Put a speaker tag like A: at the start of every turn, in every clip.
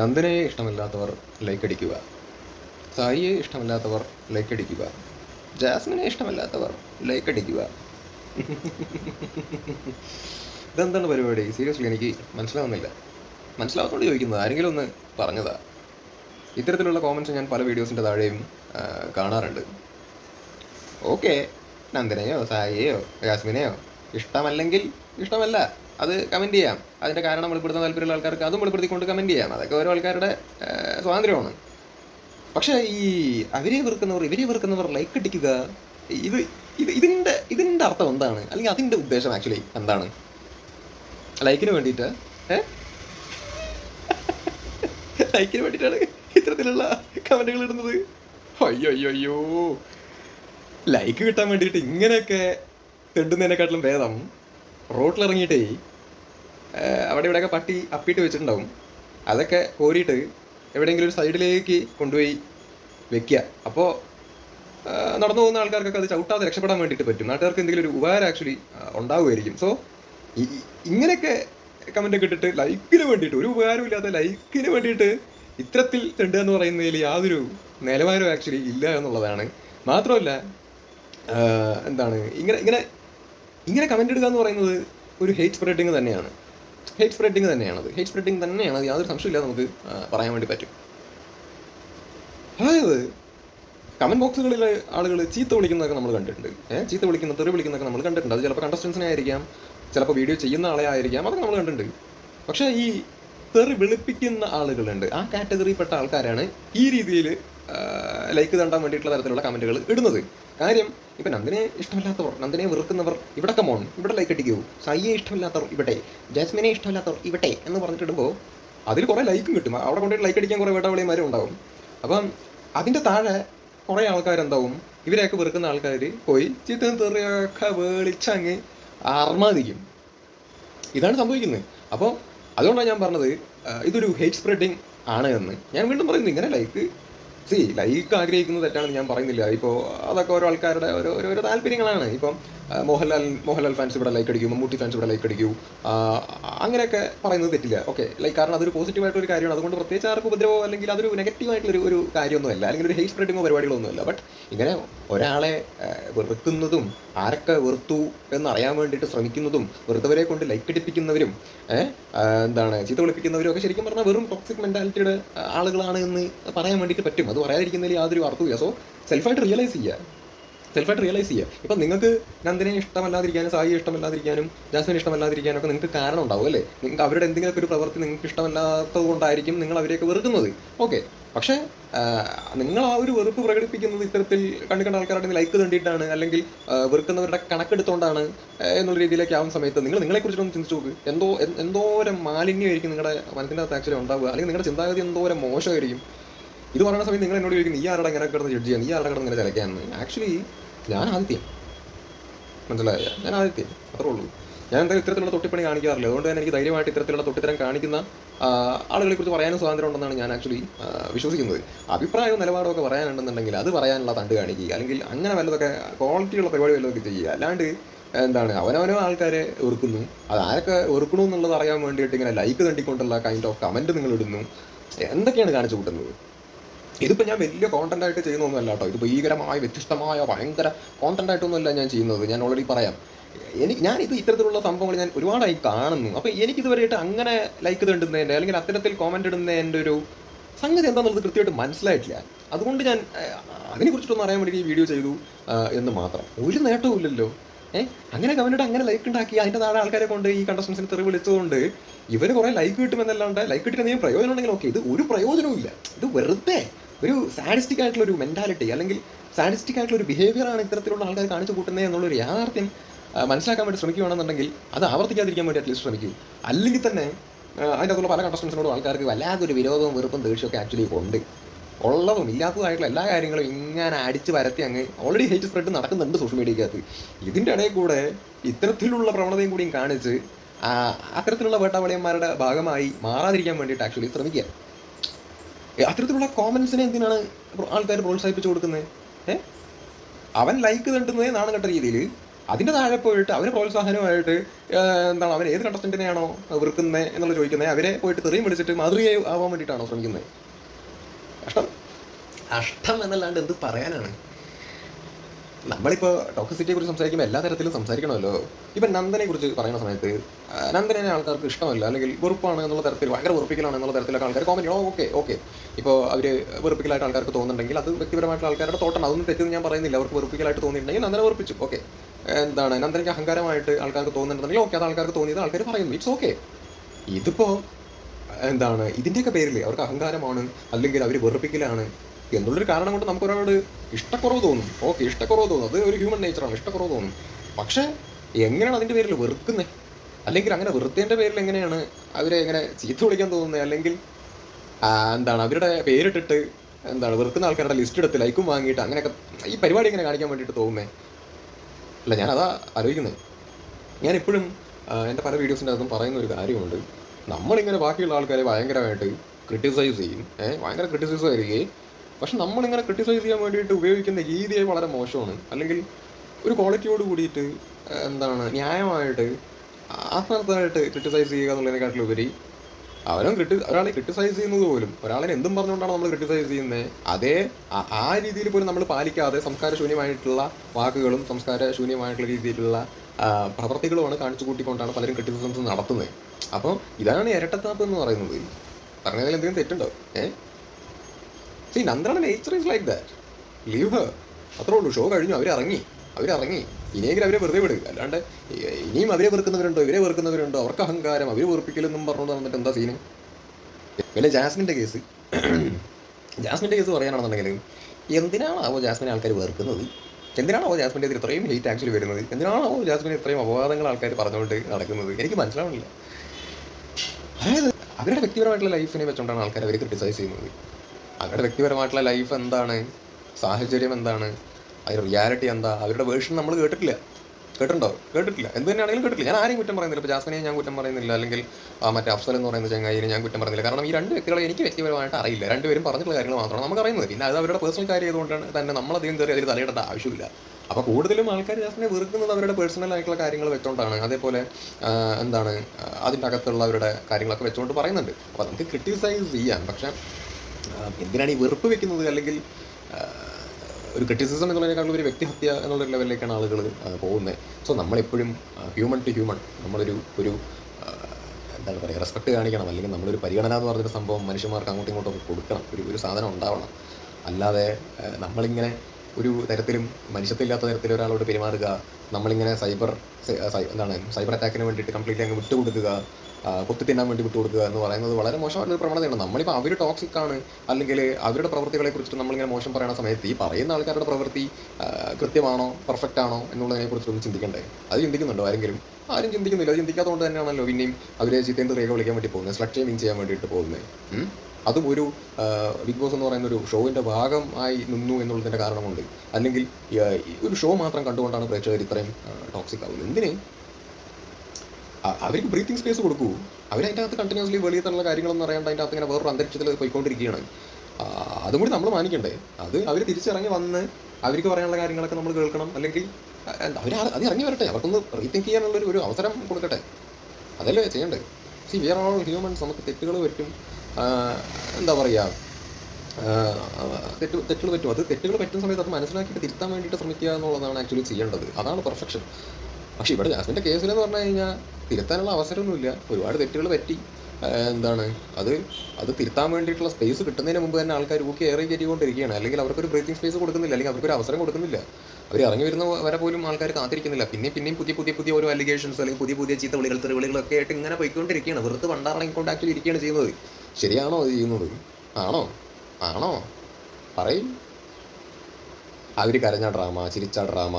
A: നന്ദനയെ ഇഷ്ടമില്ലാത്തവർ like അടിക്കുക. സായിയെ ഇഷ്ടമില്ലാത്തവർ like അടിക്കുക. ജാസ്മിനെ ഇഷ്ടമില്ലാത്തവർ ലൈക്ക് അടിക്കുക. ഇതെന്താണ് പരിപാടി? സീരിയസ്ലി എനിക്ക് മനസ്സിലാവുന്നില്ല. മനസ്സിലാവാത്തോണ്ട് ചോദിക്കുന്നത് ആരെങ്കിലും ഒന്ന് പറഞ്ഞതാ. ഇത്തരത്തിലുള്ള കോമൻസ് ഞാൻ പല വീഡിയോസിന്റെ താഴെയും കാണാറുണ്ട്. ഓക്കെ നന്ദനയോ സായിയോ ജാസ്മിനെയോ ഇഷ്ടമല്ലെങ്കിൽ ഇഷ്ടമല്ല. അത് കമന്റ് ചെയ്യാം. അതിന്റെ കാരണം വെളിപ്പെടുത്താൻ താല്പര്യമുള്ള ആൾക്കാർക്ക് അതും വെളിപ്പെടുത്തിക്കൊണ്ട് കമന്റ് ചെയ്യാം. അതൊക്കെ ഓരോ ആൾക്കാരുടെ സ്വാതന്ത്ര്യമാണ്. പക്ഷേ ഈ അവരെ വെറുക്കുന്നവർ ഇവരെ വെറുക്കുന്നവർ ലൈക്ക് അടിക്കുക ഇത് ഇത് ഇതിന്റെ ഇതിന്റെ അർത്ഥം എന്താണ്? അല്ലെങ്കിൽ അതിന്റെ ഉദ്ദേശം ആക്ച്വലി എന്താണ്? ലൈക്കിന് വേണ്ടിയിട്ട് ഏഹ് ലൈക്കിന് വേണ്ടിയിട്ടാണ് ഇത്തരത്തിലുള്ള കമന്റുകൾ ഇടുന്നത്. അയ്യോ അയ്യോ അയ്യോ ലൈക്ക് കിട്ടാൻ വേണ്ടിയിട്ട് ഇങ്ങനെയൊക്കെ തെണ്ടുന്നതിനെക്കാട്ടിലും ഭേദം. റോട്ടിലിറങ്ങിയിട്ടേ അവിടെ ഇവിടെയൊക്കെ പട്ടി അപ്പിയിട്ട് വെച്ചിട്ടുണ്ടാവും. അതൊക്കെ കോരിയിട്ട് എവിടെയെങ്കിലും ഒരു സൈഡിലേക്ക് കൊണ്ടുപോയി വെക്കുക. അപ്പോൾ നടന്നു പോകുന്ന ആൾക്കാർക്കൊക്കെ അത് ചവിട്ടാതെ രക്ഷപ്പെടാൻ വേണ്ടിയിട്ട് പറ്റും. നാട്ടുകാർക്ക് എന്തെങ്കിലും ഒരു ഉപകാരം ആക്ച്വലി ഉണ്ടാവുമായിരിക്കും. സോ ഇങ്ങനെയൊക്കെ കമന്റ് ഒക്കെ ഇട്ടിട്ട് ലൈക്കിന് വേണ്ടിയിട്ട് ഒരു ഉപകാരം ഇല്ലാത്ത ലൈക്കിന് വേണ്ടിയിട്ട് ഇത്തരത്തിൽ തെണ്ടുക എന്ന് പറയുന്നതിൽ യാതൊരു നിലവാരം ആക്ച്വലി ഇല്ല എന്നുള്ളതാണ്. മാത്രമല്ല എന്താണ് ഇങ്ങനെ ഇങ്ങനെ ഇങ്ങനെ കമന്റ് ഇടുക എന്ന് പറയുന്നത് ഒരു ഹെയ്റ്റ് സ്പ്രെഡിങ് തന്നെയാണ്. ഹെയ്റ്റ് സ്പ്രെഡിങ് തന്നെയാണത്. ഹെയ്റ്റ് സ്പ്രെഡിങ് തന്നെയാണ് അത് യാതൊരു സംശയമില്ല നമുക്ക് പറയാൻ വേണ്ടി പറ്റും. അതായത് കമന്റ് ബോക്സുകളിലെ ആളുകൾ ചീത്ത വിളിക്കുന്നതൊക്കെ നമ്മൾ കണ്ടിട്ടുണ്ട്. ഏഹ് ചീത്ത വിളിക്കുന്ന തെറി വിളിക്കുന്നതൊക്കെ നമ്മൾ കണ്ടിട്ടുണ്ട്. അത് ചിലപ്പോൾ കണ്ടസ്റ്റൻസിനെ ആയിരിക്കാം. ചിലപ്പോൾ വീഡിയോ ചെയ്യുന്ന ആളെ ആയിരിക്കാം. അതൊക്കെ നമ്മൾ കണ്ടിട്ടുണ്ട്. പക്ഷേ ഈ തെറി വിളിപ്പിക്കുന്ന ആളുകളുണ്ട്. ആ കാറ്റഗറിയിൽപ്പെട്ട ആൾക്കാരാണ് ഈ രീതിയിൽ ലൈക്ക് തണ്ടാൻ വേണ്ടിയിട്ടുള്ള തരത്തിലുള്ള കമന്റുകൾ ഇടുന്നത്. കാര്യം ഇപ്പം നന്ദിനെ ഇഷ്ടമില്ലാത്തവർ നന്ദിനെ വെറുക്കുന്നവർ ഇവിടെ കമോൺ ഇവിടെ ലൈക്ക് അടിക്കൂ. സയ്യെ ഇഷ്ടമില്ലാത്തവർ ഇവിടെ ജാസ്മിനെ ഇഷ്ടമില്ലാത്തവർ ഇവിടെ എന്ന് പറഞ്ഞിട്ടിടുമ്പോൾ അതിൽ കുറേ ലൈക്കും കിട്ടും. അവിടെ കൊണ്ടുപോയി ലൈക്ക് അടിക്കാൻ കുറേ വേട്ടവിളിമാരും ഉണ്ടാവും. അപ്പം അതിന്റെ താഴെ കുറേ ആൾക്കാരെന്താവും? ഇവരെയൊക്കെ വെറുക്കുന്ന ആൾക്കാർ പോയി ചിത്രം തെറിയൊക്കെ വേളിച്ചങ്ങ് അർമാദിക്കും ഇതാണ് സംഭവിക്കുന്നത്. അപ്പോൾ അതുകൊണ്ടാണ് ഞാൻ പറഞ്ഞത് ഇതൊരു ഹെയ്റ്റ് സ്പ്രെഡിങ് ആണ് എന്ന്. ഞാൻ വീണ്ടും പറയുന്നു ഇങ്ങനെ ലൈക്ക് സി ലൈക്ക് ആഗ്രഹിക്കുന്നത് തെറ്റാണെന്ന് ഞാൻ പറയുന്നില്ല. ഇപ്പോൾ അതൊക്കെ ഓരോ ആൾക്കാരുടെ ഓരോ ഓരോ താല്പര്യങ്ങളാണ്. ഇപ്പം മോഹൻലാൽ മോഹൻലാൽ ഫാൻസ് ഇവിടെ ലൈക്ക് അടിക്കും മമ്മൂട്ടി ഫാൻസ് ഇവിടെ ലൈക്ക് അടിക്കും. അങ്ങനെയൊക്കെ പറയുന്നത് തെറ്റില്ല. ഓക്കെ ലൈക്ക് കാരണം അതൊരു പോസിറ്റീവായിട്ടൊരു കാര്യമാണ്. അതുകൊണ്ട് പ്രത്യേകിച്ച് ആർക്ക് ഉപദ്രവോ അല്ലെങ്കിൽ അതൊരു നെഗറ്റീവായിട്ടുള്ളൊരു ഒരു കാര്യമൊന്നുമല്ല. അല്ലെങ്കിൽ ഒരു ഹെയ്റ്റ് സ്പ്രെഡിങ്ങോ പരിപാടികളൊന്നുമല്ല. ബട്ട് ഇങ്ങനെ ഒരാളെ വെറുക്കുന്നതും ആരൊക്കെ വെറുത്തു എന്നറിയാൻ വേണ്ടിയിട്ട് ശ്രമിക്കുന്നതും വെറുത്തവരെ കൊണ്ട് ലൈക്ക് അടിപ്പിക്കുന്നവരും എന്താണ് ചീത്ത വിളിപ്പിക്കുന്നവരും ഒക്കെ ശരിക്കും പറഞ്ഞാൽ വെറും ടോക്സിക് മെന്റാലിറ്റിയുടെ ആളുകളാണ് എന്ന് പറയാൻ വേണ്ടിയിട്ട് പറ്റും. അത് പറയാതിരിക്കുന്നതിൽ യാതൊരു അർത്ഥമില്ല സോ സെൽഫായിട്ട് റിയലൈസ് ചെയ്യുക. സെൽഫായിട്ട് റിയലൈസ് ചെയ്യുക. ഇപ്പം നിങ്ങൾക്ക് നന്ദിനെ ഇഷ്ടമല്ലാതിരിക്കാനും സായി ഇഷ്ടമല്ലാതിരിക്കാനും ജാസ്മിൻ ഇഷ്ടമല്ലാതിരിക്കാനും ഒക്കെ നിങ്ങൾക്ക് കാരണം ഉണ്ടാവും അല്ലേ? നിങ്ങൾക്ക് അവരുടെ എന്തെങ്കിലുമൊക്കെ ഒരു പ്രവൃത്തി നിങ്ങൾക്ക് ഇഷ്ടമല്ലാത്തത് കൊണ്ടായിരിക്കും നിങ്ങൾ അവരെയൊക്കെ വെറുക്കുന്നത്. ഓക്കെ പക്ഷേ നിങ്ങൾ ആ ഒരു വെറുപ്പ് പ്രകടിപ്പിക്കുന്നത് ഇത്തരത്തിൽ കണ്ടു കണ്ട ആൾക്കാരുടെ ലൈക്ക് തേണ്ടിയിട്ടാണ് അല്ലെങ്കിൽ വെറുക്കുന്നവരുടെ കണക്കെടുത്തോണ്ടാണ് എന്നുള്ള രീതിയിലേക്ക് ആവുന്ന സമയത്ത് നിങ്ങൾ നിങ്ങളെക്കുറിച്ചൊന്ന് ചിന്തിച്ചു നോക്ക്. എന്തോ എന്തോരം മാലിന്യമായിരിക്കും നിങ്ങളുടെ മനസ്സിന്റെ അകത്ത് ആക്ച്വലി ഉണ്ടാവുക. അല്ലെങ്കിൽ നിങ്ങളുടെ ചിന്താഗതി എന്തോരം മോശമായിരിക്കും. ഇത് പറയുന്ന സമയത്ത് നിങ്ങൾ എന്നോട് ചോദിക്കും ഈ ആരുടെ ഇങ്ങനെ കിടന്ന് ജഡ്ജ് ചെയ്യാൻ നീ ആരുടെ കിടന്ന് ഇങ്ങനെ ചിലക്കാന്ന് ആക്ച്വലി ഞാൻ ആദിത്യം മനസ്സിലായ? ഞാൻ ആദിത്യം അത്രേ ഉള്ളൂ. ഞാൻ എന്തായാലും ഇത്തരത്തിലുള്ള തൊട്ടിപ്പണി കാണിക്കാറില്ല. അതുകൊണ്ട് തന്നെ എനിക്ക് ധൈര്യമായിട്ട് ഇത്തരത്തിലുള്ള തൊട്ടിത്തരം കാണിക്കുന്ന ആളുകളെ കുറിച്ച് പറയാനും സ്വാതന്ത്ര്യം ഉണ്ടെന്നാണ് ഞാൻ ആക്ച്വലി വിശ്വസിക്കുന്നത്. അഭിപ്രായവും നിലപാടും ഒക്കെ പറയാനുണ്ടെന്നുണ്ടെങ്കിൽ അത് പറയാനുള്ള തണ്ട് കാണിക്കുക. അല്ലെങ്കിൽ അങ്ങനെ വല്ലതൊക്കെ ക്വാളിറ്റിയുള്ള പരിപാടി വല്ലതൊക്കെ ചെയ്യുക. അല്ലാണ്ട് എന്താണ് അവനവനോ ആൾക്കാരെ ഒറുക്കുന്നു അത് ആരൊക്കെ അറിയാൻ വേണ്ടിയിട്ട് ഇങ്ങനെ ലൈക്ക് തണ്ടിക്കൊണ്ടുള്ള കൈൻഡ് ഓഫ് കമന്റ് നിങ്ങൾ ഇടുന്നു. എന്തൊക്കെയാണ് കാണിച്ചു കൂട്ടുന്നത്? ഇതിപ്പോൾ ഞാൻ വലിയ കോണ്ടന്റ് ആയിട്ട് ചെയ്യുന്നൊന്നുമല്ല കേട്ടോ. ഇത് ഭീകരമായ വ്യത്യസ്തമായ ഭയങ്കര കോണ്ടന്റ് ആയിട്ടൊന്നുമല്ല ഞാൻ ചെയ്യുന്നത്. ഞാൻ ഓൾറെഡി പറയാം. എനിക്ക് ഞാൻ ഇത് ഇത്തരത്തിലുള്ള സംഭവങ്ങൾ ഞാൻ ഒരുപാടായി കാണുന്നു. അപ്പോൾ എനിക്ക് ഇതുവരെയായിട്ട് അങ്ങനെ ലൈക്ക് തണ്ടുന്നതിന്റെ അല്ലെങ്കിൽ അത്തരത്തിൽ കോമന്റ് ഇടുന്നതിന്റെ ഒരു സംഗതി എന്താണെന്നുള്ളത് കൃത്യമായിട്ട് മനസ്സിലായിട്ടില്ല. അതുകൊണ്ട് ഞാൻ അതിനെക്കുറിച്ചിട്ടൊന്നും അറിയാൻ വേണ്ടി ഈ വീഡിയോ ചെയ്തു എന്ന് മാത്രം. ഒരു നേട്ടവും ഇല്ലല്ലോ. ഏഹ് അങ്ങനെ കമന്റ് അങ്ങനെ ലൈക്ക് ഉണ്ടാക്കി അതിന്റെ താഴെ ആൾക്കാരെ കൊണ്ട് ഈ കണ്ടസ്റ്റൻസിന് തെറി വിളിച്ചതുകൊണ്ട് ഇവർ കുറേ ലൈക്ക് കിട്ടുമെന്നല്ലാണ്ട് ലൈക്ക് കിട്ടിയ എന്തെങ്കിലും പ്രയോജനം ഉണ്ടെങ്കിൽ ഓക്കെ ഇത് ഒരു പ്രയോജനവും ഇല്ല. ഇത് വെറുതെ ഒരു സാഡിസ്റ്റിക് ആയിട്ടുള്ള ഒരു മെന്റാലിറ്റി അല്ലെങ്കിൽ സാഡിസ്റ്റിക് ആയിട്ടുള്ള ഒരു ബിഹേവിയർ ആണ് ഇത്തരത്തിലുള്ള ആൾക്കാർ കാണിച്ചു കൂട്ടുന്നത് എന്നുള്ളൊരു യാഥാർത്ഥ്യം മനസ്സിലാക്കാൻ വേണ്ടി ശ്രമിക്കുകയാണെന്നുണ്ടെങ്കിൽ അത് ആവർത്തിക്കാതിരിക്കാൻ വേണ്ടി അറ്റ്ലീസ്റ്റ് ശ്രമിക്കൂ. അല്ലെങ്കിൽ തന്നെ അതിന്റെ അകത്തുള്ള പല കണ്ടസ്റ്റൻസിനോടും ആൾക്കാർക്ക് വല്ലാതൊരു വിരോധവും വെറുപ്പും ദേഷ്യമൊക്കെ ആക്ച്വലി ഉണ്ട്. ഉള്ളതും ഇല്ലാത്തതായിട്ടുള്ള എല്ലാ കാര്യങ്ങളും ഇങ്ങനെ അടിച്ച് വരത്തി അങ്ങ് ഓൾറെഡി ഹേറ്റ് സ്പ്രെഡ് നടക്കുന്നുണ്ട് സോഷ്യൽ മീഡിയക്കകത്ത് ഇതിന്റെ ഇടയിൽ കൂടെ ഇത്തരത്തിലുള്ള പ്രവണതയും കൂടിയും കാണിച്ച് അത്തരത്തിലുള്ള വേട്ടാവളിയന്മാരുടെ ഭാഗമായി മാറാതിരിക്കാൻ വേണ്ടിയിട്ട് ആക്ച്വലി ശ്രമിക്കുക. അത്തരത്തിലുള്ള കോമൻസിനെ എന്തിനാണ് ആൾക്കാർ പ്രോത്സാഹിപ്പിച്ചു കൊടുക്കുന്നത്? അവൻ ലൈക്ക് തട്ടുന്നത് നാണം കെട്ട രീതിയിൽ അതിന്റെ താഴെ പോയിട്ട് അവരെ പ്രോത്സാഹനമായിട്ട് എന്താണ് അവൻ ഏത് കണ്ടസ്റ്റന്റിനെയാണോ വെറുക്കുന്നത് എന്നുള്ള ചോദിക്കുന്നത് അവരെ പോയിട്ട് തെറിയും പിടിച്ചിട്ട് മാതൃകയെ ആവാൻ വേണ്ടിയിട്ടാണോ ശ്രമിക്കുന്നത്? അഷ്ടം കഷ്ടം എന്നല്ലാണ്ട് എന്ത് പറയാനാണ്? നമ്മളിപ്പോൾ ടോക്സിറ്റിയെ കുറിച്ച് സംസാരിക്കുമ്പോൾ എല്ലാ തരത്തിലും സംസാരിക്കണമല്ലോ. ഇപ്പം നന്ദനെ കുറിച്ച് പറയുന്ന സമയത്ത് നന്ദനെ ആൾക്കാർക്ക് ഇഷ്ടമല്ല അല്ലെങ്കിൽ വെറുപ്പാണ് എന്നുള്ള തരത്തിൽ ഭയങ്കര വെറുപ്പിക്കലാണ് എന്നുള്ള തരത്തിലൊക്കെ ആൾക്കാർ കോമന്റ് ഓക്കെ ഓക്കെ. ഇപ്പോൾ അവർ വെറുപ്പിക്കലായിട്ട് ആൾക്കാർക്ക് തോന്നുന്നുണ്ടെങ്കിൽ അത് വ്യക്തിപരമായിട്ടുള്ള ആൾക്കാരുടെ തോട്ടം അതൊന്നും തെറ്റെന്ന് ഞാൻ പറയുന്നില്ല. അവർക്ക് വെറുപ്പിക്കലായിട്ട് തോന്നിയിട്ടുണ്ടെങ്കിൽ നന്ദനെ വെറുപ്പിച്ചു. ഓക്കെ. എന്താണ്? നന്ദനയ്ക്ക് അഹങ്കാരമായിട്ട് ആൾക്കാർക്ക് തോന്നുന്നുണ്ടെങ്കിൽ ഓക്കെ അത് ആൾക്കാർക്ക് തോന്നിയത് ആൾക്കാർ പറയുന്നു. ഇറ്റ്സ് ഓക്കെ ഇതിപ്പോൾ എന്താണ്? ഇതിന്റെയൊക്കെ പേരിൽ അവർക്ക് അഹങ്കാരമാണ് അല്ലെങ്കിൽ അവർ വെറുപ്പിക്കലാണ് എന്നുള്ളൊരു കാരണം കൊണ്ട് നമുക്ക് ഒരാളോട് ഇഷ്ടക്കുറവ് തോന്നും. ഓക്കെ ഇഷ്ടക്കുറവ് തോന്നും. അത് ഒരു ഹ്യൂമൻ നേച്ചറാണ് ഇഷ്ടക്കുറവ് തോന്നും. പക്ഷേ എങ്ങനെയാണ് അതിന്റെ പേരിൽ വെറുക്കുന്നത് അല്ലെങ്കിൽ അങ്ങനെ വെറുത്തേന്റെ പേരിൽ എങ്ങനെയാണ് അവരെ എങ്ങനെ ചീത്ത വിളിക്കാൻ തോന്നുന്നത് അല്ലെങ്കിൽ എന്താണ് അവരുടെ പേരിട്ടിട്ട് എന്താണ് വെറുക്കുന്ന ആൾക്കാരുടെ ലിസ്റ്റ് എടുത്ത് ലൈക്കും വാങ്ങിയിട്ട് അങ്ങനെയൊക്കെ ഈ പരിപാടി ഇങ്ങനെ കാണിക്കാൻ വേണ്ടിയിട്ട് തോന്നുന്നേ? അല്ല ഞാനതാ ആലോചിക്കുന്നത് ഞാനിപ്പോഴും എന്റെ പല വീഡിയോസിന്റെ അകത്തും പറയുന്ന ഒരു കാര്യമുണ്ട്. നമ്മളിങ്ങനെ ബാക്കിയുള്ള ആൾക്കാരെ ഭയങ്കരമായിട്ട് ക്രിട്ടിസൈസ് ചെയ്യും. ഏഹ് ഭയങ്കര ക്രിട്ടിസൈസ് ആയിരിക്കും പക്ഷെ നമ്മളിങ്ങനെ ക്രിട്ടിസൈസ് ചെയ്യാൻ വേണ്ടിയിട്ട് ഉപയോഗിക്കുന്ന രീതിയെ വളരെ മോശമാണ്. അല്ലെങ്കിൽ ഒരു ക്വാളിറ്റിയോട് കൂടിയിട്ട് എന്താണ് ന്യായമായിട്ട് ആത്മാർത്ഥമായിട്ട് ക്രിട്ടിസൈസ് ചെയ്യുക എന്നുള്ളതിനെക്കാട്ടിലുപരി അവരും ക്രിട്ടി ഒരാളെ ക്രിട്ടിസൈസ് ചെയ്യുന്നത് പോലും ഒരാളിനെ എന്തും പറഞ്ഞുകൊണ്ടാണ് നമ്മൾ ക്രിട്ടിസൈസ് ചെയ്യുന്നത് അതേ ആ- രീതിയിൽ പോലും നമ്മൾ പാലിക്കാതെ സംസ്കാരശൂന്യമായിട്ടുള്ള വാക്കുകളും സംസ്കാരശൂന്യമായിട്ടുള്ള രീതിയിലുള്ള പ്രവർത്തികളുമാണ് കാണിച്ചു കൂട്ടിക്കൊണ്ടാണ് പലരും ക്രിറ്റിസിസംസ് നടത്തുന്നത് അപ്പോൾ ഇതാണ് ഇരട്ടത്താപ്പ് എന്ന് പറയുന്നത്. പറഞ്ഞതിൽ എന്തെങ്കിലും തെറ്റുണ്ടോ? ഏ? See നന്ദ്രയുടെ nature is like that leave her അത്രേ ഉള്ളൂ. ഷോ കഴിഞ്ഞു. അവരിറങ്ങി അവരിറങ്ങി ഇനിയെങ്കിലും അവരെ വെറുതെ വിടുക. അല്ലാണ്ട് ഇനിയും അവരെ വെറുക്കുന്നവരുണ്ടോ? ഇവരെ വെറുക്കുന്നവരുണ്ടോ? അവർക്ക് അഹങ്കാരം. അവർ വെറുപ്പിക്കലെന്നും പറഞ്ഞു വന്നിട്ട് എന്താ സീന് പിന്നെ ജാസ്മിന്റെ കേസ് ജാസ്മിന്റെ കേസ് പറയാനാണെന്നുണ്ടെങ്കിൽ എന്തിനാണാവോ ജാസ്മിനെ ആൾക്കാർ വെറുക്കുന്നത്? എന്തിനാണാവോ ജാസ്മിന്റെ എതിരെ ഇത്രയും ഹെയ്റ്റ് ആക്ച്വലി വരുന്നത്? എന്തിനാണാവോ ജാസ്മിന് ഇത്രയും അപവാദങ്ങൾ ആൾക്കാർ പറഞ്ഞുകൊണ്ട് നടക്കുന്നത്? എനിക്ക് മനസ്സിലാവുന്നില്ല അതായത് അവരുടെ വ്യക്തിപരമായിട്ടുള്ള ലൈഫിനെ വെച്ചുകൊണ്ടാണ് ആൾക്കാർ അവർ ക്രിട്ടിസൈസ് ചെയ്യുന്നത്. അവരുടെ വ്യക്തിപരമായിട്ടുള്ള ലൈഫ് എന്താണ്? സാഹചര്യം എന്താണ്? അതിന്റെ റിയാലിറ്റി എന്താ? അവരുടെ വേർഷൻ നമ്മൾ കേട്ടിട്ടില്ല. കേട്ടിട്ടുണ്ടോ? കേട്ടിട്ടില്ല. എന്ത് തന്നെയാണെങ്കിലും കേട്ടിട്ടില്ല. ഞാൻ ആരെയും കുറ്റം പറയുന്നില്ല. ഇപ്പോൾ ജാസ്മിനെ ഞാൻ കുറ്റം പറയുന്നില്ല. അല്ലെങ്കിൽ മറ്റേ അഫ്സൽ എന്ന് പറയുന്ന ചങ്ങായിനെ ഞാൻ കുറ്റം പറയുന്നില്ല. കാരണം ഈ രണ്ട് വ്യക്തികളെ എനിക്ക് വ്യക്തിപരമായിട്ട് അറിയില്ല. രണ്ടുപേരും പറഞ്ഞിട്ടുള്ള കാര്യങ്ങൾ മാത്രമാണ് നമുക്ക് അറിയുന്നത് പിന്നെ അത് അവരുടെ പേഴ്സണൽ കാര്യം ആയതുകൊണ്ടാണ് തന്നെ നമ്മളധികം കയറി അതിൽ തലയിടേണ്ട ആവശ്യമില്ല. അപ്പോൾ കൂടുതലും ആൾക്കാർ ജാസ്മിനെ വെറുക്കുന്നത് അവരുടെ പേഴ്സണൽ ആയിട്ടുള്ള കാര്യങ്ങൾ വെച്ചുകൊണ്ടാണ് അതേപോലെ എന്താണ് അതിന്റെ അകത്തുള്ള അവരുടെ കാര്യങ്ങളൊക്കെ വെച്ചുകൊണ്ട് പറയുന്നുണ്ട്. അപ്പോൾ നമുക്ക് ക്രിട്ടിസൈസ് ചെയ്യാം. പക്ഷേ എന്തിനാണ് ഈ വെറുപ്പ് വെക്കുന്നത്? അല്ലെങ്കിൽ ഒരു ക്രിറ്റിസിസം എന്നുള്ളതിനേക്കാളും ഒരു വ്യക്തിഹത്യ എന്നുള്ള ലെവലിലേക്കാണ് ആളുകൾ പോകുന്നത് സോ നമ്മളെപ്പോഴും ഹ്യൂമൺ ടു ഹ്യൂമൺ നമ്മളൊരു ഒരു എന്താണ് പറയുക റെസ്പെക്ട് കാണിക്കണം. അല്ലെങ്കിൽ നമ്മളൊരു പരിഗണന എന്ന് പറഞ്ഞൊരു സംഭവം മനുഷ്യന്മാർക്ക് അങ്ങോട്ടും ഇങ്ങോട്ടും കൊടുക്കണം. ഒരു ഒരു സാധനം ഉണ്ടാവണം. അല്ലാതെ നമ്മളിങ്ങനെ ഒരു തരത്തിലും മനുഷ്യത്തില്ലാത്ത തരത്തിൽ ഒരാളോട് പെരുമാറുക നമ്മളിങ്ങനെ സൈബർ എന്താണ് സൈബർ അറ്റാക്കിന് വേണ്ടിയിട്ട് കംപ്ലീറ്റ്ലി അങ്ങ് വിട്ടുകൊടുക്കുക കുത്തി തിന്നാൻ വേണ്ടി വിട്ടുകൊടുക്കുക എന്ന് പറയുന്നത് വളരെ മോശമായ ഒരു പ്രവണതയാണ്. നമ്മളിപ്പോൾ അവർ ടോക്സിക് ആണ്. അല്ലെങ്കിൽ അവരുടെ പ്രവൃത്തികളെ കുറിച്ചിട്ട് നമ്മളിങ്ങനെ മോശം പറയുന്ന സമയത്ത് ഈ പറയുന്ന ആൾക്കാരുടെ പ്രവൃത്തി കൃത്യമാണോ പെർഫെക്റ്റ് ആണോ എന്നുള്ളതിനെ കുറിച്ചൊന്നും ചിന്തിക്കണ്ടേ? അത് ചിന്തിക്കുന്നുണ്ടോ ആരെങ്കിലും? ആരും ചിന്തിക്കുന്നില്ല. അത് ചിന്തിക്കാത്തതുകൊണ്ട് തന്നെയാണല്ലോ പിന്നെയും അവരെ ചിത്തേന്ദ്ര രേഖ വിളിക്കാൻ വേണ്ടി പോകുന്നത്? സ്ലട്ട് ഷേമിങ് ചെയ്യാൻ വേണ്ടിയിട്ട് പോകുന്നത്? അതും ഒരു ബിഗ് ബോസ് എന്ന് പറയുന്ന ഒരു ഷോവിന്റെ ഭാഗമായി നിന്നു എന്നുള്ളതിന്റെ കാരണമുണ്ട്. അല്ലെങ്കിൽ ഒരു ഷോ മാത്രം കണ്ടുകൊണ്ടാണ് പ്രേക്ഷകർ ഇത്രയും ടോക്സിക് ആവുന്നത്. എന്തിന്? അവർക്ക് ബ്രീത്തിങ് സ്പേസ് കൊടുക്കൂ. അവരതിന്റെ അകത്ത് കണ്ടിന്യൂസ്ലി വെളിയിൽ തന്നുള്ള കാര്യങ്ങളൊന്നും അറിയാണ്ട് അതിന്റെ അകത്ത് ഇങ്ങനെ വേറൊരു അന്തരീക്ഷത്തിൽ പോയിക്കൊണ്ടിരിക്കുകയാണ്. അതും കൂടി നമ്മൾ മാനിക്കണ്ടേ? അത് അവർ തിരിച്ചിറങ്ങി വന്ന് അവർക്ക് പറയാനുള്ള കാര്യങ്ങളൊക്കെ നമ്മൾ കേൾക്കണം. അല്ലെങ്കിൽ അവർ അത് ഇറങ്ങി വരട്ടെ. അവർക്കൊന്ന് റീതിങ്ക് ചെയ്യാനുള്ളൊരു ഒരു അവസരം കൊടുക്കട്ടെ. അതല്ലേ ചെയ്യണ്ടേ? സി വിയർ ഓൾ ഹ്യൂമൻസ് നമുക്ക് തെറ്റുകൾ പറ്റും. എന്താ പറയുക തെറ്റ് തെറ്റുകൾ പറ്റും. അത് തെറ്റുകൾ പറ്റുന്ന സമയത്ത് അത് മനസ്സിലാക്കിയിട്ട് തിരുത്താൻ വേണ്ടിയിട്ട് ശ്രമിക്കുക എന്നുള്ളതാണ് ആക്ച്വലി ചെയ്യേണ്ടത്. അതാണ് പെർഫെക്ഷൻ പക്ഷേ ഇവിടെ ജാസ്മിന്റെ കേസിലെന്ന് പറഞ്ഞു കഴിഞ്ഞാൽ തിരുത്താനുള്ള അവസരമൊന്നുമില്ല. ഒരുപാട് തെറ്റുകൾ പറ്റി. എന്താണ്? അത് അത് തിരുത്താൻ വേണ്ടിയിട്ടുള്ള സ്പേസ് കിട്ടുന്നതിന് മുമ്പ് തന്നെ ആൾക്കാർ ഊക്കി ഏറി കയറ്റിക്കൊണ്ടിരിക്കുകയാണ് അല്ലെങ്കിൽ അവർക്കൊരു ബ്രീത്തിങ് സ്പേസ് കൊടുക്കുന്നില്ല. അല്ലെങ്കിൽ അവർക്കൊരു അവസരം കൊടുക്കുന്നില്ല. അവർ ഇറങ്ങി വരുന്ന വരെ പോലും ആൾക്കാർ കാത്തിരിക്കുന്നില്ല. പിന്നെ പിന്നെയും പുതിയ പുതിയ പുതിയ ഓരോ അലിഗേഷൻസ് അല്ലെങ്കിൽ പുതിയ പുതിയ ചീത്ത വിളികൾ തെറിവിളികളൊക്കെ ആയിട്ട് ഇങ്ങനെ പോയിക്കൊണ്ടിരിക്കുകയാണ്. വെറുതെ പണ്ടാറങ്ങിക്കൊണ്ട് കൊണ്ടാക്കി ഇരിക്കുകയാണ് ചെയ്യുന്നത്. ശരിയാണോ അത് ചെയ്യുന്നത്? ആണോ? ആണോ? പറയും. അവർ കരഞ്ഞ ഡ്രാമ ചിരിച്ച ഡ്രാമ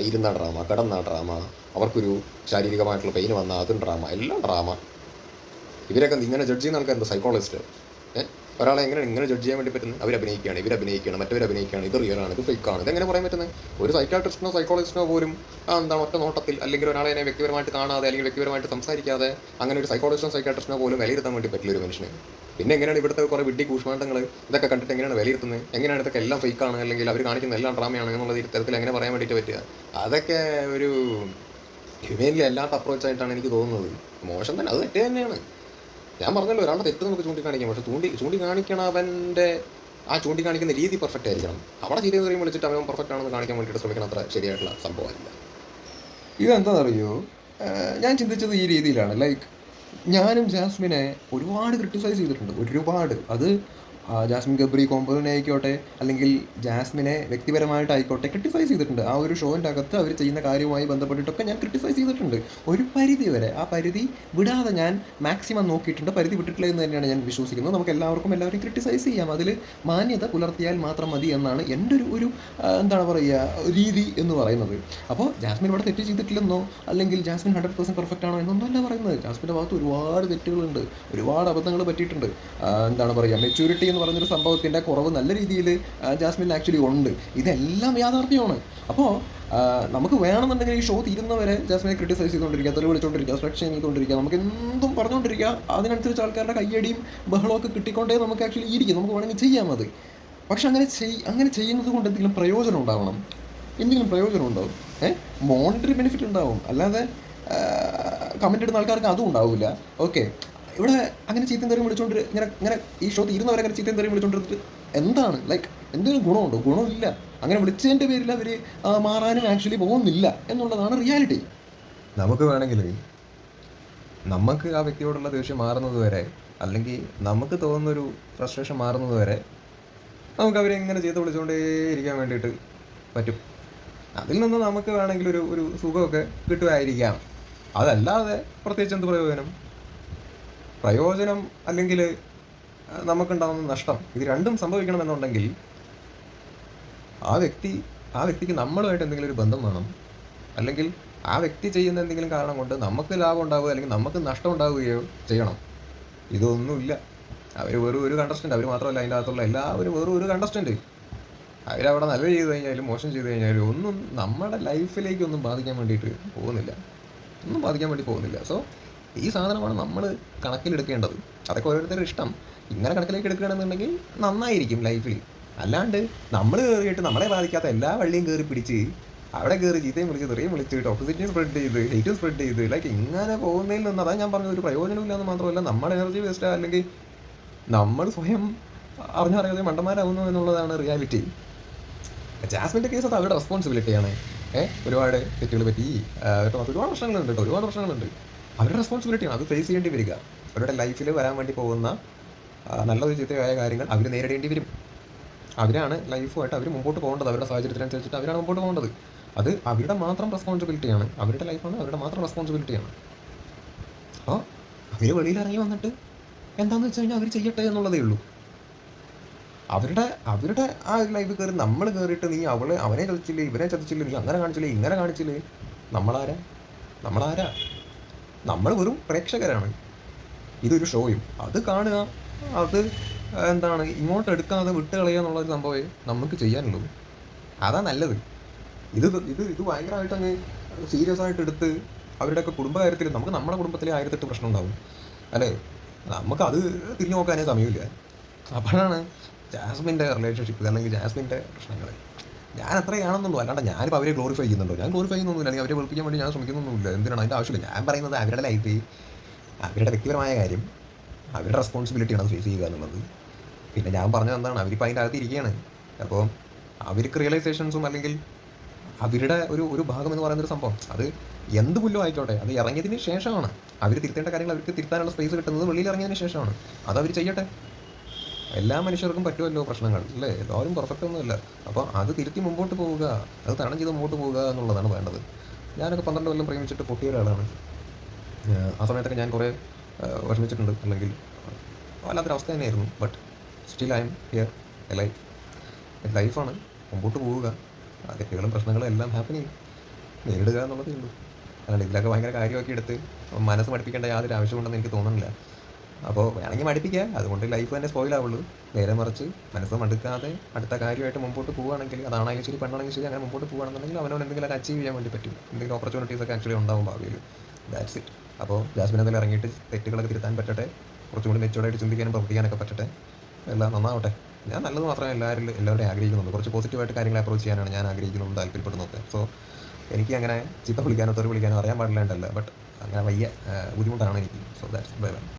A: ഇരുന്ന ഡ്രാമ കിടന്ന ഡ്രാമ അവർക്കൊരു ശാരീരികമായിട്ടുള്ള പെയിൻ വന്ന അതും ഡ്രാമ എല്ലാം ഡ്രാമ ഇവരൊക്കെ ഇങ്ങനെ ജഡ്ജ് ചെയ്യുന്ന ആൾക്കാരുണ്ട് സൈക്കോളജിസ്റ്റ് ഒരാളെ എങ്ങനെ ഇങ്ങനെ ജഡ്ജ് ചെയ്യാൻ വേണ്ടി പറ്റുന്നത്? അവർ അഭിനയിക്കുകയാണ് ഇവർ അഭിനയിക്കുകയാണ് മറ്റവർ അഭിനയിക്കുകയാണ്. ഇത് റിയൽ ആണ് ഇത് ഫേക്ക് ആണ്. ഇതെങ്ങനെ പറയാൻ പറ്റുന്നത്? ഒരു സൈക്കാട്രിസ്റ്റിനോ സൈക്കോളജിസ്റ്റിനോ പോലും എന്താണ് ഒറ്റ നോട്ടത്തിൽ അല്ലെങ്കിൽ ഒരാളെ വ്യക്തിപരമായിട്ട് കാണാതെ അല്ലെങ്കിൽ വ്യക്തിപരമായിട്ട് സംസാരിക്കാതെ അങ്ങനെ ഒരു സൈക്കോളജിസ്റ്റോ സൈക്കാട്രിസ്റ്റിനോ പോലും വിലയിരുത്താൻ വേണ്ടി പറ്റില്ല ഒരു മനുഷ്യന്. പിന്നെ എങ്ങനെയാണ് ഇവിടുത്തെ കുറേ വിഡ്ഢി കൂഷ്മാണ്ടങ്ങൾ ഇതൊക്കെ കണ്ടിട്ട് എങ്ങനെയാണ് വിലയിരുത്തുന്നത്? എങ്ങനെയാണ് ഇതൊക്കെ എല്ലാം ഫേക്ക് ആണ് അല്ലെങ്കിൽ അവർ കാണിക്കുന്ന എല്ലാം ഡ്രാമയാണ് എന്നുള്ള തരത്തിൽ എങ്ങനെ പറയാൻ വേണ്ടിയിട്ട് പറ്റുക? അതൊക്കെ ഒരു ഹ്യൂമൻലി അല്ലാത്ത അപ്രോച്ചായിട്ടാണ് എനിക്ക് തോന്നുന്നത്. മോശം തന്നെ അത് തെറ്റ് തന്നെയാണ്. ഞാൻ പറഞ്ഞല്ലോ ഒരാളുടെ തെറ്റ് നമുക്ക് ചൂണ്ടിക്കാണിക്കാം. പക്ഷെ ചൂണ്ടി ചൂണ്ടിക്കാണിക്കണവന്റെ ആ ചൂണ്ടിക്കാണിക്കുന്ന രീതി പെർഫെക്റ്റ് ആയിരിക്കണം. അവിടെ ചെയ്തു കയറി വിളിച്ചിട്ട് അവൻ പെർഫെക്റ്റ് ആണെന്ന് കാണിക്കാൻ വേണ്ടിയിട്ട് ശ്രമിക്കണം അത്ര ശരിയായിട്ടുള്ള സംഭവമല്ല. ഇതെന്താണെന്നറിയോ ഞാൻ ചിന്തിച്ചത് ഈ രീതിയിലാണ്. ലൈക്ക് ഞാനും ജാസ്മിനെ ഒരുപാട് ക്രിട്ടിസൈസ് ചെയ്തിട്ടുണ്ട്. ഒരുപാട്. അത് ജാസ്മിൻ ഗബ്രി കോമ്പോസിനെ ആയിക്കോട്ടെ അല്ലെങ്കിൽ ജാസ്മിനെ വ്യക്തിപരമായിട്ടായിക്കോട്ടെ ക്രിട്ടിസൈസ് ചെയ്തിട്ടുണ്ട്. ആ ഒരു ഷോയിന്റെ അകത്ത് അവർ ചെയ്യുന്ന കാര്യവുമായി ബന്ധപ്പെട്ടിട്ടൊക്കെ ഞാൻ ക്രിട്ടിസൈസ് ചെയ്തിട്ടുണ്ട്. ഒരു പരിധി വരെ ആ പരിധി വിടാതെ ഞാൻ മാക്സിമം നോക്കിയിട്ടുണ്ട്. പരിധി വിട്ടിട്ടില്ല എന്ന് തന്നെയാണ് ഞാൻ വിശ്വസിക്കുന്നത്. നമുക്ക് എല്ലാവർക്കും എല്ലാവരെയും ക്രിട്ടിസൈസ് ചെയ്യാം. അതിൽ മാന്യത പുലർത്തിയാൽ മാത്രം മതി എന്നാണ് എന്റെ ഒരു ഒരു എന്താണ് പറയുക രീതി എന്ന് പറയുന്നത്. അപ്പോൾ ജാസ്മിൻ ഇവിടെ തെറ്റ് ചെയ്തിട്ടില്ലെന്നോ അല്ലെങ്കിൽ ജാസ്മിൻ ഹൺഡ്രഡ് പെർസെന്റ് പെർഫെക്റ്റ് ആണോ എന്നൊന്നും അല്ല പറയുന്നത്. ജാസ്മിന്റെ ഭാഗത്ത് ഒരുപാട് തെറ്റുകളുണ്ട്. ഒരുപാട് അബദ്ധങ്ങൾ പറ്റിയിട്ടുണ്ട്. എന്താണ് പറയുക മെച്യൂരിറ്റി എന്ന് പറയുന്നൊരു സംഭവത്തിന്റെ കുറവ് നല്ല രീതിയിൽ ജാസ്മിൻ ആക്ച്വലി ഉണ്ട്. ഇതെല്ലാം യാഥാർത്ഥ്യമാണ്. അപ്പോൾ നമുക്ക് വേണമെന്നുണ്ടെങ്കിൽ ഈ ഷോ തീരുന്നവരെ ജാസ്മിനെ ക്രിട്ടിസൈസ് ചെയ്തുകൊണ്ടിരിക്കുക തെളിവ് വിളിച്ചുകൊണ്ടിരിക്കുക സ്ട്രക്ഷൻ ചെയ്തുകൊണ്ടിരിക്കുക നമുക്ക് എന്തും പറഞ്ഞുകൊണ്ടിരിക്കുക അതിനനുസരിച്ച് ആൾക്കാരുടെ കയ്യടിയും ബഹളമൊക്കെ കിട്ടിക്കൊണ്ടേ നമുക്ക് ആക്ച്വലി ഇരിക്കും. നമുക്ക് വേണമെങ്കിൽ ചെയ്യാം അത്. പക്ഷെ അങ്ങനെ ചെയ് അങ്ങനെ ചെയ്യുന്നത് കൊണ്ട് എന്തെങ്കിലും പ്രയോജനം ഉണ്ടാവണം. എന്തെങ്കിലും പ്രയോജനം ഉണ്ടാവും. ഏഹ് മോണിറ്ററി ബെനിഫിറ്റ് ഉണ്ടാവും. അല്ലാതെ കമന്റ് ഇടുന്ന ആൾക്കാർക്ക് അതും ഉണ്ടാവില്ല. ഓക്കെ ഇവിടെ അങ്ങനെ ചീത്തയും തെറിയും വിളിച്ചുകൊണ്ട് ഇങ്ങനെ ഇങ്ങനെ ഈ ഷോ തീരുന്നവരെ അങ്ങനെ ചീത്തയും തെറിയും വിളിച്ചുകൊണ്ടിരുന്നിട്ട് എന്താണ്? ലൈക്ക് എന്തെങ്കിലും ഗുണമുണ്ടോ? ഗുണമില്ല. അങ്ങനെ വിളിച്ചതിന്റെ പേരിൽ അവർ മാറാനും ആക്ച്വലി പോകുന്നില്ല എന്നുള്ളതാണ് റിയാലിറ്റി നമുക്ക് വേണമെങ്കിൽ നമുക്ക് ആ വ്യക്തിയോടുള്ള ദേഷ്യം മാറുന്നത് വരെ അല്ലെങ്കിൽ നമുക്ക് തോന്നുന്നൊരു ഫ്രസ്ട്രേഷൻ മാറുന്നത് വരെ നമുക്ക് അവരെ ഇങ്ങനെ ചെയ്ത് വിളിച്ചുകൊണ്ടേ ഇരിക്കാൻ വേണ്ടിയിട്ട് പറ്റും. അതിൽ നിന്ന് നമുക്ക് വേണമെങ്കിൽ ഒരു ഒരു സുഖമൊക്കെ കിട്ടുമായിരിക്കാം. അതല്ലാതെ പ്രത്യേകിച്ച് എന്ത് പ്രയോജനം? പ്രയോജനം അല്ലെങ്കിൽ നമുക്കുണ്ടാകുന്ന നഷ്ടം. ഇത് രണ്ടും സംഭവിക്കണമെന്നുണ്ടെങ്കിൽ ആ വ്യക്തി ആ വ്യക്തിക്ക് നമ്മളുമായിട്ട് എന്തെങ്കിലും ഒരു ബന്ധം വേണം. അല്ലെങ്കിൽ ആ വ്യക്തി ചെയ്യുന്ന എന്തെങ്കിലും കാരണം കൊണ്ട് നമുക്ക് ലാഭം ഉണ്ടാവുക അല്ലെങ്കിൽ നമുക്ക് നഷ്ടം ഉണ്ടാവുകയോ ചെയ്യണം. ഇതൊന്നുമില്ല. അവർ വെറും ഒരു കണ്ടസ്റ്റന്റ് അവർ മാത്രമല്ല അതിന്റെ അകത്തുള്ള എല്ലാവരും വെറും ഒരു കണ്ടസ്റ്റന്റ് അവരവിടെ നല്ല ചെയ്ത് കഴിഞ്ഞാലും മോശം ചെയ്ത് കഴിഞ്ഞാലും ഒന്നും നമ്മുടെ ലൈഫിലേക്കൊന്നും ബാധിക്കാൻ വേണ്ടിയിട്ട് പോകുന്നില്ല. ഒന്നും ബാധിക്കാൻ വേണ്ടി പോകുന്നില്ല. സോ ഈ സാധനമാണ് നമ്മൾ കണക്കിലെടുക്കേണ്ടത്. അതൊക്കെ ഓരോരുത്തരുടെ ഇഷ്ടം. ഇങ്ങനെ കണക്കിലേക്ക് എടുക്കുകയാണെന്നുണ്ടെങ്കിൽ നന്നായിരിക്കും ലൈഫിൽ അല്ലാണ്ട് നമ്മൾ കയറിയിട്ട് നമ്മളെ ബാധിക്കാത്ത എല്ലാ വള്ളിയും കയറി പിടിച്ച് അവിടെ കയറി ചീത്തയും വിളിച്ച് തെറിയും വിളിച്ച് ടോക്സിറ്റിയും സ്പ്രെഡ് ചെയ്ത് ഹെയ്റ്റും സ്പ്രെഡ് ചെയ്ത് ലൈക്ക് ഇങ്ങനെ പോകുന്നതിൽ നിന്ന് അതാ ഞാൻ പറഞ്ഞത് ഒരു പ്രയോജനമില്ല എന്ന് മാത്രമല്ല നമ്മുടെ എനർജി വേസ്റ്റ് അല്ലെങ്കിൽ നമ്മൾ സ്വയം അറിഞ്ഞറിയാതെ മണ്ടന്മാരാകുന്നു എന്നുള്ളതാണ് റിയാലിറ്റി ജാസ്മിന്റെ കേസ് അത് അവരുടെ റെസ്പോൺസിബിലിറ്റിയാണ് ഏഹ് ഒരുപാട് തെറ്റുകൾ പറ്റി. ഒരുപാട് പ്രശ്നങ്ങളുണ്ട് ഒരുപാട് പ്രശ്നങ്ങളുണ്ട്. അവരുടെ റെസ്പോൺസിബിലിറ്റിയാണ് അത് ഫേസ് ചെയ്യേണ്ടി വരിക. അവരുടെ ലൈഫിൽ വരാൻ വേണ്ടി പോകുന്ന നല്ലൊരു ചീത്തയായ കാര്യങ്ങൾ അവർ നേരിടേണ്ടി വരും. അവരാണ് ലൈഫുമായിട്ട് അവർ മുമ്പോട്ട് പോകേണ്ടത്. അവരുടെ സാഹചര്യത്തിനനുസരിച്ചിട്ട് അവരാണ് മുമ്പോട്ട് പോകേണ്ടത്. അത് അവരുടെ മാത്രം റെസ്പോൺസിബിലിറ്റിയാണ് അവരുടെ ലൈഫാണ് അവരുടെ മാത്രം റെസ്പോൺസിബിലിറ്റിയാണ് അപ്പോൾ അവർ വെളിയിൽ ഇറങ്ങി വന്നിട്ട് എന്താണെന്ന് വെച്ച് കഴിഞ്ഞാൽ അവർ ചെയ്യട്ടെ എന്നുള്ളതേ ഉള്ളൂ. അവരുടെ അവരുടെ ആ ലൈഫിൽ കയറി നമ്മൾ കയറിയിട്ട് നീ അവളെ അവനെ ചതിച്ചില്ലേ ഇവനെ ചതിച്ചില്ലേ നീ അങ്ങനെ കാണിച്ചില്ലേ ഇങ്ങനെ കാണിച്ചില്ലേ നമ്മളാരാ? നമ്മളാരാ? നമ്മൾ വെറും പ്രേക്ഷകരാണ്. ഇതൊരു ഷോയും. അത് കാണുക അത് എന്താണ് ഇങ്ങോട്ട് എടുക്കാതെ വിട്ട് കളയുക എന്നുള്ളൊരു സംഭവമേ നമുക്ക് ചെയ്യാനുള്ളൂ. അതാ നല്ലത്. ഇത് ഇത് ഇത് ഭയങ്കരമായിട്ട് അങ്ങ് സീരിയസ് ആയിട്ട് എടുത്ത് അവരുടെയൊക്കെ കുടുംബകാര്യത്തിൽ നമുക്ക് നമ്മുടെ കുടുംബത്തിലെ ആയിരത്തെട്ട് പ്രശ്നം ഉണ്ടാവും. അല്ലേ? നമുക്ക് അത് തിരിഞ്ഞു നോക്കാനേ സമയമില്ല. അപ്പോഴാണ് ജാസ്മിന്റെ റിലേഷൻഷിപ്പ് അല്ലെങ്കിൽ ജാസ്മിന്റെ പ്രശ്നങ്ങൾ. ഞാൻ അത്രയാണെന്നുള്ളൂ അല്ലാണ്ട് ഞാനിപ്പോൾ അവരെ ഗ്ലോറിഫൈ ചെയ്യുന്നുണ്ടോ? ഞാൻ ഗ്ലോറിഫൈ ചെയ്യുന്നൊന്നുമില്ല. അല്ലെങ്കിൽ അവരെ വെളുപ്പിക്കാൻ വേണ്ടി ഞാൻ ശ്രമിക്കുന്നൊന്നുമില്ല. എന്തിനാണ്? അതിന്റെ ആവശ്യമില്ല. ഞാൻ പറയുന്നത് അവരുടെ ലൈഫ് അവരുടെ വ്യക്തിപരമായ കാര്യം അവരുടെ റെസ്പോൺസിബിലിറ്റിയാണ് അത് ഫേസ് ചെയ്യുക എന്നുള്ളത്. പിന്നെ ഞാൻ പറഞ്ഞത് എന്താണ്? അവരിപ്പോൾ അതിന്റെ അകത്ത് ഇരിക്കുകയാണ്. അപ്പോൾ അവർക്ക് റിയലൈസേഷൻസും അല്ലെങ്കിൽ അവരുടെ ഒരു ഒരു ഭാഗം എന്ന് പറയുന്ന ഒരു സംഭവം. അത് എന്ത് പുല്ലോ ആയിക്കോട്ടെ? അത് ഇറങ്ങിയതിന് ശേഷമാണ്. അവർ തിരുത്തേണ്ട കാര്യങ്ങൾ അവർക്ക് തിരുത്താനുള്ള സ്പേസ് കിട്ടുന്നത് വെളിയിൽ ഇറങ്ങിയതിന് ശേഷമാണ്. അത് അവർ ചെയ്യട്ടെ. എല്ലാ മനുഷ്യർക്കും പറ്റുമല്ലോ പ്രശ്നങ്ങൾ അല്ലേ? എല്ലാവരും പെർഫെക്റ്റ് ഒന്നുമില്ല. അപ്പോൾ അത് തിരുത്തി മുമ്പോട്ട് പോവുക അത് തരണം ചെയ്ത് മുമ്പോട്ട് പോവുക എന്നുള്ളതാണ് വേണ്ടത്. ഞാനൊക്കെ പന്ത്രണ്ട് കൊല്ലം പ്രേമിച്ചിട്ട് പൊട്ടിയ ഒരാളാണ് ആ സമയത്തൊക്കെ ഞാൻ കുറേ വിഷമിച്ചിട്ടുണ്ട്. അല്ലെങ്കിൽ വല്ലാത്തൊരവസ്ഥ തന്നെയായിരുന്നു. But still I'm here life ലൈഫാണ് മുമ്പോട്ട് പോവുക. തെറ്റുകളും പ്രശ്നങ്ങളും എല്ലാം ഹാപ്പനിങ് നേരിടുക എന്നുള്ളതേ ഉള്ളൂ. അല്ലാണ്ട് ഇതിലൊക്കെ ഭയങ്കര കാര്യമാക്കി എടുത്ത് മനസ്സ് പഠിപ്പിക്കേണ്ട യാതൊരു ആവശ്യമുണ്ടെന്ന് എനിക്ക് തോന്നുന്നില്ല. അപ്പോൾ വേണമെങ്കിൽ മടിപ്പിക്കുക അതുകൊണ്ട് ലൈഫ് തന്നെ സ്പോയിൽ ആവുള്ളൂ. നേരെ മറിച്ച് മനസ്സ് മടുക്കാതെ അടുത്ത കാര്യമായിട്ട് മുമ്പോട്ട് പോവുകയാണെങ്കിൽ അതാണെങ്കിലും ശരി പെണ്ണാണെങ്കിൽ ശരി അങ്ങനെ മുമ്പോട്ട് പോവുകയാണെന്നുണ്ടെങ്കിൽ അവനവൻ അത് അച്ചീവ് ചെയ്യാൻ വേണ്ടി പറ്റും. എന്തെങ്കിലും ഓപ്പർച്യൂണിറ്റീസ് ഒക്കെ ആക്ച്വലി ഉണ്ടാവും ഭാവിയിൽ. ദാറ്റ്സ് ഇറ്റ് അപ്പോൾ ജാസ്മിനെ തന്നെ ഇറങ്ങിയിട്ട് തെറ്റുകളൊക്കെ തിരുത്താൻ പറ്റട്ടെ. കുറച്ചും കൂടി മെച്ചോർഡായിട്ട് ചിന്തിക്കാനും പ്രവർത്തിക്കാനൊക്കെ പറ്റട്ടെ. എല്ലാം നന്നാവട്ടെ. ഞാൻ നല്ലത് മാത്രമേ എല്ലാവരും എല്ലാവരുടെയും ആഗ്രഹിക്കുന്നുള്ളൂ. കുറച്ച് പോസിറ്റീവായിട്ട് കാര്യങ്ങൾ അപ്രോച്ച് ചെയ്യാനാണ് ഞാൻ ആഗ്രഹിക്കുന്നതും താല്പര്യപ്പെടുന്നത് സോ എനിക്ക് അങ്ങനെ ചീത്ത വിളിക്കാനോ തെറി വിളിക്കാനോ അറിയാൻ പാടില്ലാണ്ടല്ല. ബട്ട് അങ്ങനെ വയ്യ ബുദ്ധിമുട്ടാണ് എനിക്ക്. So that's bye bye